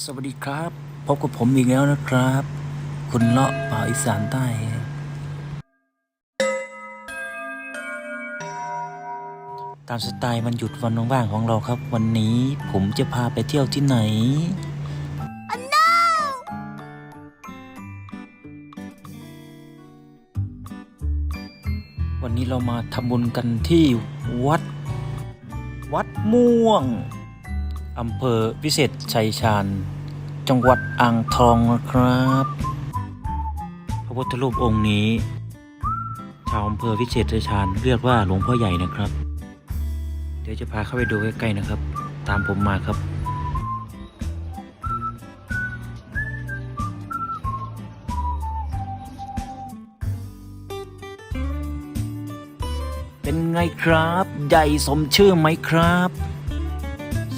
สวัสดีครับ พบกับผมอีกแล้วนะครับ คุณเลาะป่าอีสานใต้ ตามสไตล์มันหยุดวันว่างๆของเราครับ วันนี้ผมจะพาไปเที่ยวที่ไหนวันนี้เรามาทำบุญกันที่วัด วัดม่วง อำเภอวิเศษชัยชาญ จังหวัดอ่างทองนะครับ พระพุทธรูปองค์นี้ ชาวอำเภอวิเศษชัยชาญเรียกว่าหลวงพ่อใหญ่นะครับ เดี๋ยวจะพาเข้าไปดูใกล้ๆนะครับ ตามผมมาครับเป็นไงครับ ใหญ่สมชื่อไหมครับ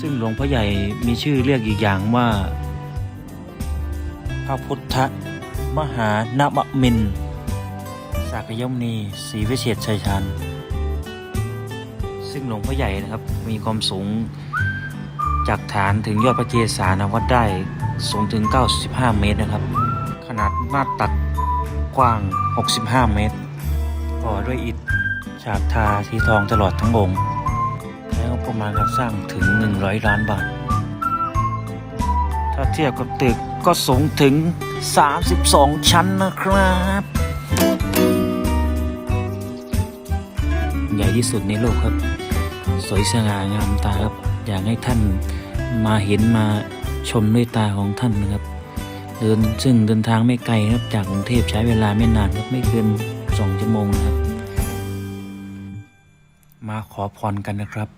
ซึ่งหลวงพ่อใหญ่มีชื่อเรียกอีกอย่างว่า พระพุทธมหานามมินสากยมนีศรีวิเศษชัยชาญซึ่งหลวงพ่อใหญ่นะครับ มีความสูงจากฐานถึงยอดพระเกศานะวัดได้สูงถึง 95 เมตรนะครับ ขนาดหน้าตักกว้าง 65 เมตรก่อด้วยอิฐฉาบทาสีทองตลอดทั้งองค์ แล้วประมาณการสร้างถึง 100 ล้านบาท ถ้าเทียบกับตึกก็สูงถึง 32 ชั้นนะครับ ใหญ่ที่สุดในโลกครับ สวยสง่างามตาครับ อยากให้ท่านมาเห็นมาชมด้วยตาของท่านนะครับ เดินซึ่งเดินทางไม่ไกลครับจากกรุงเทพใช้เวลาไม่นานครับไม่เกิน2ชั่วโมงนะครับ มาขอพรกันนะครับ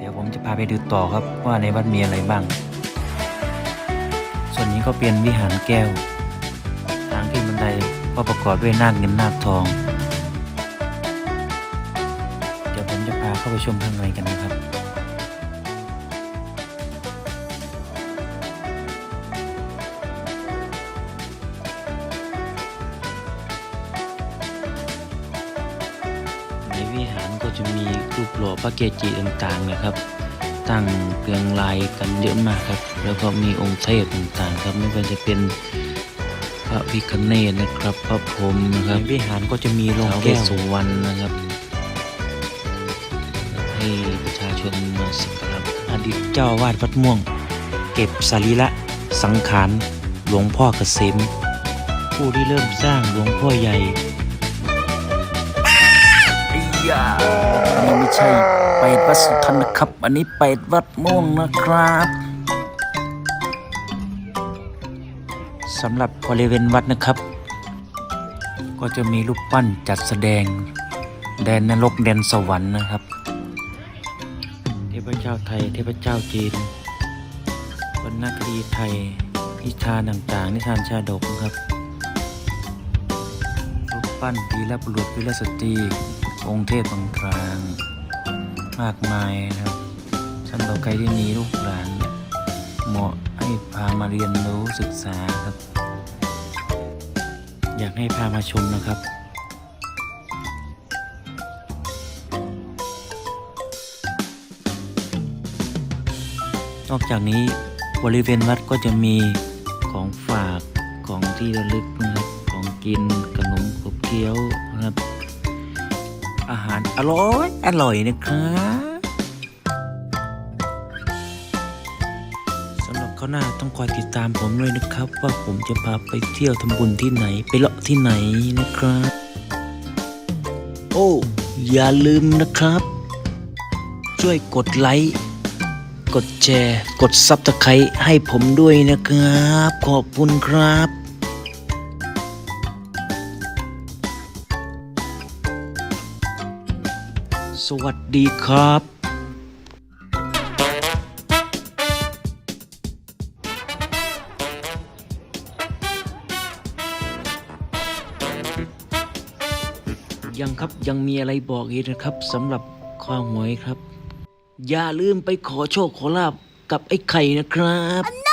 เดี๋ยวผมจะพาไปดูต่อครับว่าในวัดมีอะไรบ้าง ส่วนนี้ก็เป็นวิหารแก้ว ทางขึ้นบันไดก็ประกอบด้วยนาคเงินนาคทอง เดี๋ยวผมจะพาเข้าไปชมข้างในกันนะครับ วิหารก็จะมีรูปหล่อพระเกจิต่างๆนะครับ ตั้งเรียงรายกันเยอะมากครับ แล้วก็มีองค์เทพต่างๆ ครับไม่ว่าจะเป็นพระพิคเนตนะครับ พระพรหมนะครับในวิหารก็จะมีโรงแก้วสุวรรณนะครับ ให้ประชาชนมาสักการะอดีตเจ้าอาวาดวัดม่วง เก็บสรีระสังขารหลวงพ่อเกษมผู้ที่เริ่มสร้างหลวงพ่อใหญ่ไอ้ ยาอันนี้ไม่ใช่เป็ดวัดสุทันนะครับ อันนี้เป็ดวัดม่วงนะครับสำหรับบริเวณวัดนะครับ ก็จะมีรูปปั้นจัดแสดง แดนนรกแดนสวรรค์นะครับ เทพเจ้าไทย เทพเจ้าจีนวรรณคดีไทย นิทานต่างๆ นิทานชาดกนะครับ รูปปั้นวีรบุรุษวีรสตรี องค์เทพต่าง มากมายนะครับสำหรับใครที่มีลูกหลานเหมาะให้พามาเรียนรู้ศึกษาครับ อยากให้พามาชมนะครับนอกจากนี้บริเวณวัดก็จะมีของฝากของที่ระลึกนะครับของกินขนมขบเคี้ยวนะครับ อาหารอร่อย อร่อยนะครับสำหรับข้าวหน้าต้องคอยติดตามผมด้วยนะครับ ว่าผมจะพาไปเที่ยวทำบุญที่ไหน ไปเลาะที่ไหนนะครับ โอ้ อย่าลืมนะครับ ช่วยกดไลค์กดแชร์ กดซับสไครต์ให้ผมด้วยนะครับ ขอบคุณครับ สวัสดีครับยังครับยังมีอะไรบอกอีกนะครับสำหรับข้าวหวยครับ อย่าลืมไปขอโชคขอลาบกับไอ้ไข่นะครับ